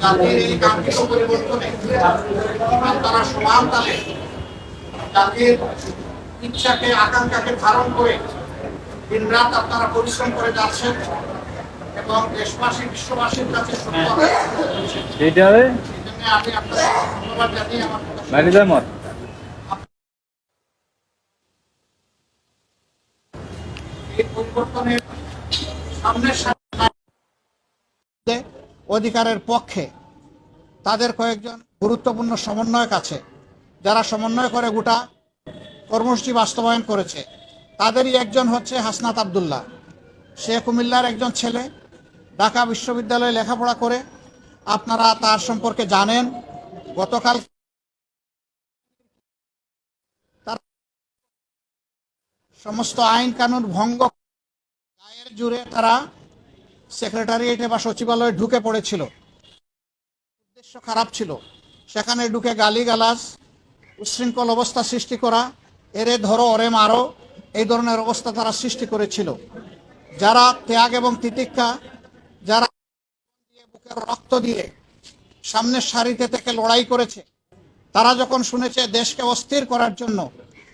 জাতির এই কাঙ্ক্ষিত পরিবর্তনে আপনারা সমান তালে জাতির ইচ্ছাকে আকাঙ্ক্ষাকে ধারণ করে দিনরাত আপনারা পরিশ্রম করে যাচ্ছেন এবং দেশবাসী বিশ্ববাসীর কাছে আমি আপনাদের ধন্যবাদ জানিয়ে আমার এই পরিবর্তনের সামনের অধিকারের পক্ষে তাদের কয়েকজন গুরুত্বপূর্ণ সমন্বয়ক আছে যারা সমন্বয় করে গোটা কর্মসূচি বাস্তবায়ন করেছে। তাদেরই একজন হচ্ছে হাসনাত আবদুল্লাহ। সে কুমিল্লার একজন ছেলে, ঢাকা বিশ্ববিদ্যালয়ে লেখাপড়া করে। আপনারা তার সম্পর্কে জানেন। গতকাল তার সমস্ত আইন কানুন ভঙ্গ গায়ের জুড়ে তারা সেক্রেটারিয়েটে বা সচিবালয়ে ঢুকে পড়েছিল। উদ্দেশ্য খারাপ ছিল। সেখানে ঢুকে গালিগালাজ উচ্ছৃঙ্খল অবস্থা সৃষ্টি করা। এরে ধরো, ওরে মারো। এই ধরনের অবস্থা তারা সৃষ্টি করেছিল। যারা ত্যাগ এবং তিতিক্ষা, যারা বুকের রক্ত দিয়ে সামনের সারিতে থেকে লড়াই করেছে, তারা যখন শুনেছে দেশকে অস্থির করার জন্য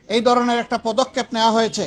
এই ধরনের একটা পদক্ষেপ নেওয়া হয়েছে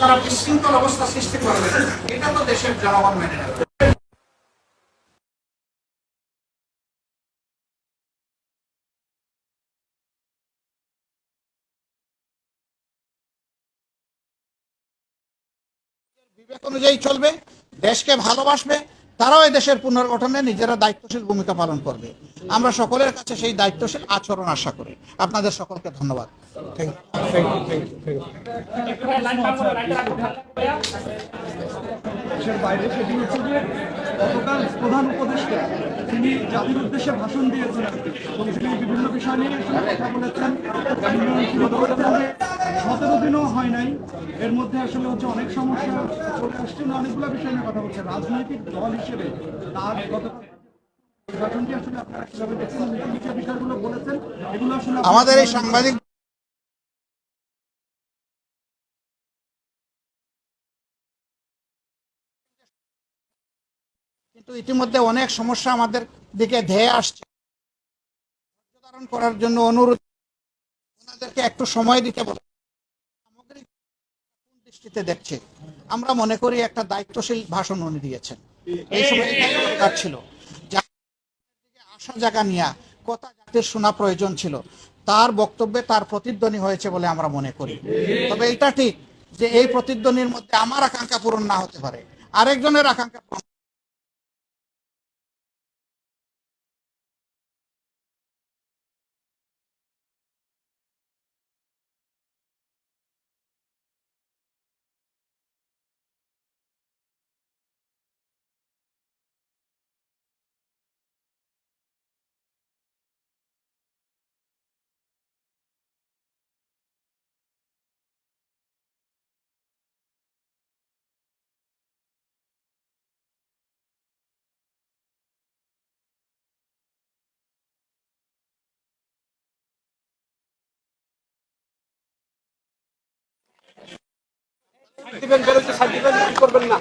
তারা বিশৃঙ্খল অবস্থা সৃষ্টি করবে। এটা তো দেশের জনগণ মেনে নেবে। বিবেক অনুযায়ী চলবে, দেশকে ভালোবাসবে তারাও এই দেশের পুনর্গঠনে নিজেরা দায়িত্বশীল ভূমিকা পালন করবে। আমরা সকলের কাছে সেই দায়িত্বশীল আচরণ আশা করি। আপনাদের সকলকে ধন্যবাদ। প্রধান উপদেষ্টা তিনি জাতির উদ্দেশ্যে ভাষণ দিয়েছেন। এবং তিনি বিভিন্ন বিষয় নিয়ে কথা বলেছেন। সতেরো দিনও হয় নাই। এর মধ্যে আসলে হচ্ছে অনেক সমস্যা চলে আসছে না অনেকগুলো বিষয় নিয়ে কথা বলছে। রাজনৈতিক দল হিসেবে তার গতকাল নির্বাচনটি আসলে আপনারা কীভাবে দেখছেন যে বিষয়গুলো বলেছেন এগুলো আসলে আমাদের এই সাংবাদিক কিন্তু ইতিমধ্যে অনেক সমস্যা আমাদের দিকে ধেয়ে আসছে। ধারণ করার জন্য অনুরোধ ওনাদেরকে একটু সময় দিতে বলে। দৃষ্টিতে দেখছে আমরা মনে করি একটা দায়িত্বশীল ভাষণ উনি দিয়েছেন। এই সময় দরকার ছিল। জায়গা নিয়ে কথা জাতির শোনা প্রয়োজন ছিল। তার বক্তব্যে তার প্রতিধ্বনি হয়েছে বলে আমরা মনে করি। তবে এটা ঠিক যে এই প্রতিধ্বনির মধ্যে আমার আকাঙ্ক্ষা পূরণ না হতে পারে। আরেকজনের আকাঙ্ক্ষা পূরণ দিবেন বেরোতে সাইড দিবেন করবেন না।